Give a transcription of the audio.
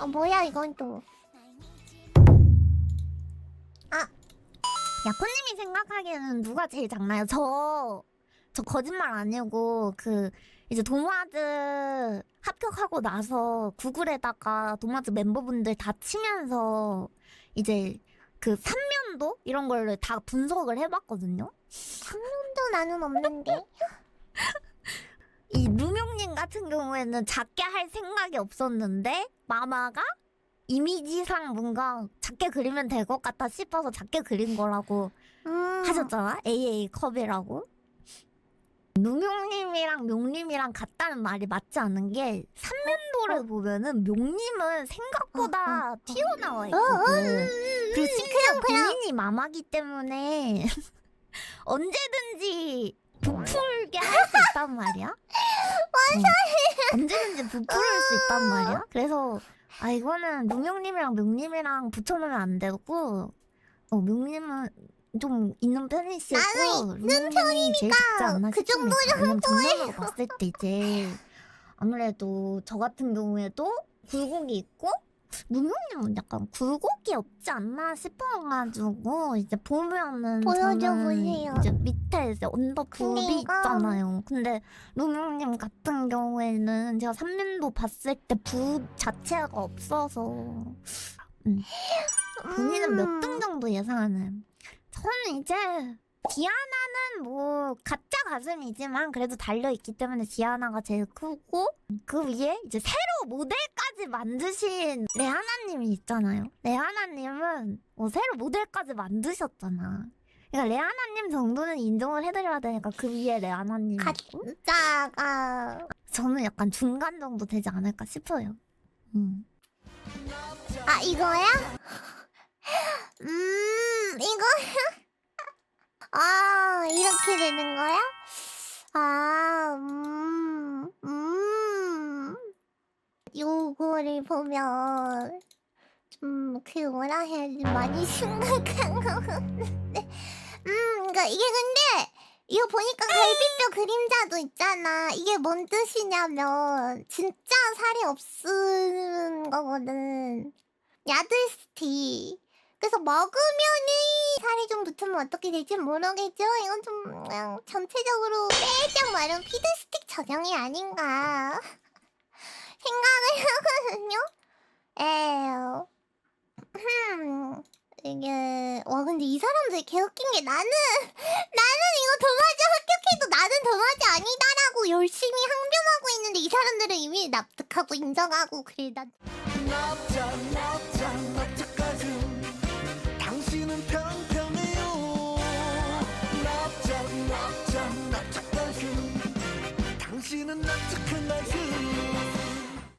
아 뭐야 이건 또. 아 야코님이 생각하기에는 누가 제일 작나요? 저, 저 거짓말 아니고, 그, 이제 도마즈 합격하고 나서 구글에다가 도마즈 멤버분들 다 치면서, 이제 그 삼면도? 이런 걸로 다 분석을 해봤거든요? 또 나는 없는데. 이 루 명님 같은 경우에는 작게 할 생각이 없었는데, 마마가 이미지상 뭔가 작게 그리면 될 것 같다 싶어서 작게 그린 거라고 음. 하셨잖아? AA 컵이라고. 누명님이랑 명님이랑 같다는 말이 맞지 않는 게 삼면도를 보면은 명님은 생각보다 튀어나와 있거든. 그리고 심지어 본인이 마마기 때문에 언제든지 부풀게 할 수 있단 말이야. 뭔 소리야? 언제든지 부풀을 수 있단 말이야. 그래서 아 이거는 누명님이랑 명님이랑 붙여놓으면 안 되고 어 명님은 좀 있는 편이시고 있는 편이니까 제일 작지 않나 그 왜냐면 정면으로 봤을 때 이제 아무래도 저 같은 경우에도 굴곡이 있고 누명님은 약간 굴곡이 없지 않나 싶어가지고 이제 보면은 보여줘 저는 보세요. 이제 밑에 이제 근데 이거- 있잖아요. 근데 루명님 같은 경우에는 제가 3년도 봤을 때 부 자체가 없어서 음. 본인은 몇 음. 등 정도 예상하는? 저는 이제 디아나 는 뭐 가짜 가슴이지만 그래도 달려있기 때문에 디아나가 제일 크고 그 위에 이제 새로 모델까지 만드신 레아나님이 있잖아요. 레아나님은 뭐 새로 모델까지 만드셨잖아. 그러니까 레아나님 정도는 인정을 해드려야 되니까 그 위에 레아나님이 있고 가짜가. 저는 약간 중간 정도 되지 않을까 싶어요. 음. 아 이거야? 음 이거야? 아 이렇게 되는 거야? 아 음, 음. 요거를 보면 좀 그 뭐라 해야 되지 많이 심각한 것 같은데 음 그러니까 이게 근데 이거 보니까 갈비뼈 그림자도 있잖아 이게 뭔 뜻이냐면 진짜 살이 없는 거거든 야들스티 그래서 먹으면은 살이 좀 붙으면 어떻게 될지 모르겠죠? 이건 좀 그냥 전체적으로 빼짝 마른 피드스틱 적용이 아닌가 생각을 하거든요. 에휴. 흠. 이게 와 근데 이 사람들 개웃긴 게 나는 나는 이거 도마지 합격해도 나는 도마지 아니다라고 열심히 항변하고 있는데 이 사람들은 이미 납득하고 인정하고 그래 난